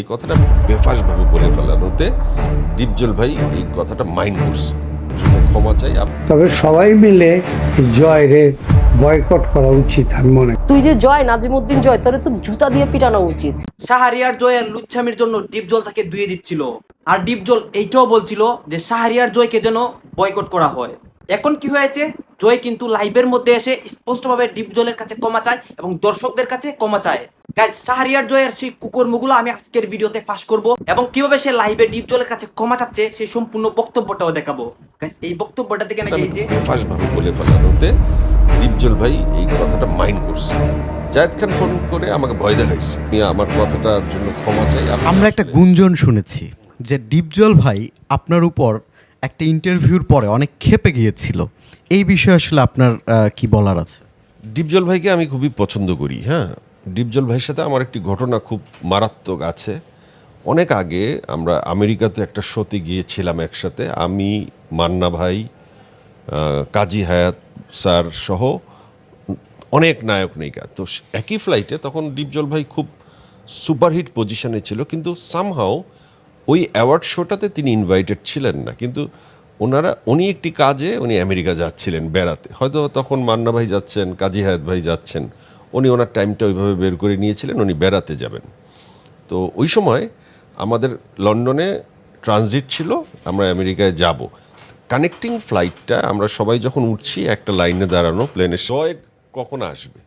এই কথাটা বেফাসভাবে বলে ফেলানোতে ডিপজল ভাই এই কথাটা মাইন্ড করছে। ক্ষমা চাই তবে সবাই মিলে এই জয়রে বয়কট করা উচিত আমি মনে। তুই যে জয় নাজিমুদ্দিন জয় তোর তো জুতা দিয়ে পিটানো উচিত। শাহরিয়ার জয়ের লুচ্ছামির জন্য ডিপজল তাকে দুয়ে দিচ্ছিল। আর ডিপজল এইটাও বলছিল যে শাহরিয়ার জয়কে যেন বয়কট করা হয়। এখন কি হয়েছে? জয় কিন্তু লাইভের মধ্যে এসে স্পষ্টভাবে ডিপ জলের কাছে ক্ষমা চায় এবং দর্শকদের কাছে ক্ষমা চায়। গাইজ শাহরিয়ার জয়ের সেই কুকর্মগুলো আমি আজকের ভিডিওতে ফাঁস করব এবং কীভাবে সে লাইভে ডিপ জলের কাছে ক্ষমা চাচ্ছে সেই সম্পূর্ণ বক্তব্যটাও দেখাবো। গাইজ এই বক্তব্যটা থেকে নাকি এই যে বেফাসভাবে বলে ফেলানোতে ডিপজল ভাই এই কথাটা মাইন্ড করছে। জায়েদ খান ফোন করে আমাকে ভয় দেখাইছে। আমি আমার কথাটার জন্য ক্ষমা চাই। আমরা একটা গুঞ্জন শুনেছি যে ডিপজল ভাই আপনার উপর একটা ইন্টারভিউর পরে অনেক ক্ষেপে গিয়েছিল। এই বিষয়ে আসলে আপনার কি বলার আছে? ডিপজল ভাইকে আমি খুবই পছন্দ করি হ্যাঁ। ডিপজল ভাইয়ের সাথে আমার একটি ঘটনা খুব মারাত্মক আছে। অনেক আগে আমরা আমেরিকাতে একটা শোতে গিয়েছিলাম একসাথে, আমি, মান্না ভাই কাজী হায়াত স্যার সহ অনেক নায়ক নায়িকা। তো একই ফ্লাইটে তখন ডিপজল ভাই খুব সুপারহিট পজিশনে ছিল, কিন্তু সামহাও ওই অ্যাওয়ার্ড শোটাতে তিনি ইনভাইটেড ছিলেন না। কিন্তু ওনারা, উনি একটি কাজে উনি আমেরিকা যাচ্ছিলেন বেড়াতে। হয়তো তখন মান্না ভাই যাচ্ছেন, কাজী হায়াত ভাই যাচ্ছেন। উনি ওনার টাইমটা ওইভাবে বের করে নিয়েছিলেন, উনি বেড়াতে যাবেন। তো ওই সময় আমাদের লন্ডনে ট্রানজিট ছিল, আমরা আমেরিকায় যাব। কানেক্টিং ফ্লাইটটা আমরা সবাই যখন উঠছি, একটা লাইনে দাঁড়ানো প্লেনে জয় কখন আসবে?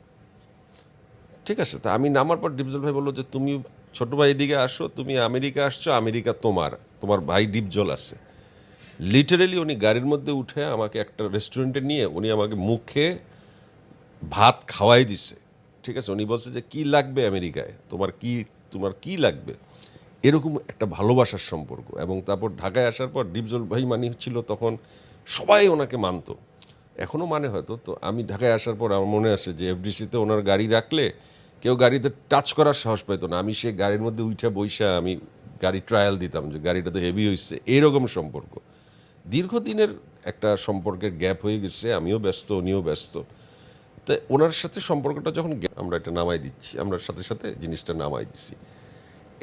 ঠিক আছে, তা আমি নামার পর ডিপজল ভাই বলল যে, তুমি ছোট ভাই এদিকে আসো, তুমি আমেরিকা আসছো, আমেরিকা তোমার তোমার ভাই ডিপ জল আছে। লিটারেলি উনি গাড়ির মধ্যে উঠে আমাকে একটা রেস্টুরেন্টে নিয়ে উনি আমাকে মুখে ভাত খাওয়াই দিছে। ঠিক আছে? উনি বলছে যে, কি লাগবে আমেরিকায়? তোমার কি তোমার কি লাগবে? এরকম একটা ভালোবাসার সম্পর্ক। এবং তারপর ঢাকায় আসার পর ডিপজল ভাই মানি ছিল তখন সবাই ওনাকে মানতো। এখনও মানে হয়তো, তো আমি ঢাকায় আসার পর আমার মনে আছে যে এফডিসিতে ওনার গাড়ি রাখলে কেউ গাড়িতে টাচ করার সাহস পেতো না। আমি সে গাড়ির মধ্যে উঠে বইসা আমি গাড়ি ট্রায়াল দিতাম যে গাড়িটা তো হেভি হয়েছে এরকম সম্পর্ক। দীর্ঘদিনের একটা সম্পর্কের গ্যাপ হয়ে গেছে, আমিও ব্যস্ত, উনিও ব্যস্ত। তো ওনার সাথে সম্পর্কটা যখন আমরা এটা নামাই দিচ্ছি, আমরা সাথে সাথে জিনিসটা নামাই দিচ্ছি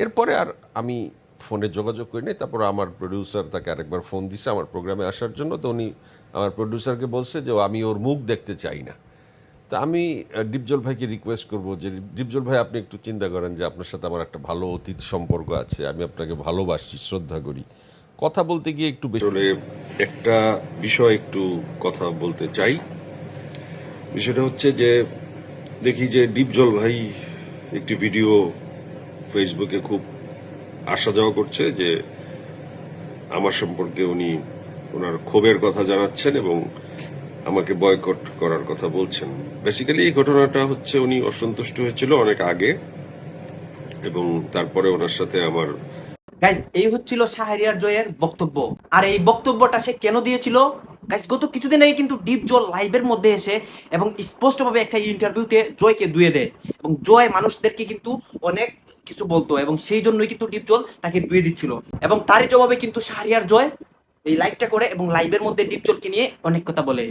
এরপরে আর আমি ফোনে যোগাযোগ করি নাই, তারপর আমার প্রডিউসার তাকে আরেকবার ফোন দিছে আমার প্রোগ্রামে আসার জন্য। তো উনি আমার প্রডিউসারকে বলছে যে আমি ওর মুখ দেখতে চাই না। তো আমি ডিপজল ভাইকে রিকোয়েস্ট করব যে ডিপজল ভাই, আপনি একটু চিন্তা করেন যে আপনার সাথে আমার একটা ভালো অতীত সম্পর্ক আছে, আমি আপনাকে ভালোবাসি, শ্রদ্ধা করি। কথা বলতে গিয়ে একটু আসলে একটা বিষয় একটু কথা বলতে চাই। বিষয়টা হচ্ছে যে, দেখি যে ডিপজল ভাই একটি ভিডিও ফেসবুকে খুব আসা যাওয়া করছে যে, আমার সম্পর্কে উনি ওনার ক্ষোভের কথা জানাচ্ছেন এবং আমাকে বয়কট করার কথা বলছেন। বেসিক্যালি এই ঘটনাটা হচ্ছে উনি অসন্তুষ্ট হয়েছিল অনেক আগে এবং তারপরে ওনার সাথে আমার গাইজ এই হচ্ছিল শাহরিয়ার জয়ের বক্তব্য। আর এই বক্তব্যটা সে কেন দিয়েছিল? গাইজ গত কিছুদিন আগে কিন্তু ডিপ জল লাইভের মধ্যে এসে এবং স্পষ্টভাবে একটা ইন্টারভিউতে জয়কে দুয়ে দেয়। এবং জয় মানুষদেরকে কিন্তু অনেক কিছু বলতো এবং সেই জন্যই কিন্তু ডিপ জল তাকে দুয়ে দিচ্ছিল। এবং তারই জবাবে কিন্তু শাহরিয়ার জয় এই লাইভটা করে এবং লাইভের মধ্যে ডিপ জলকে নিয়ে অনেক কথা বলে।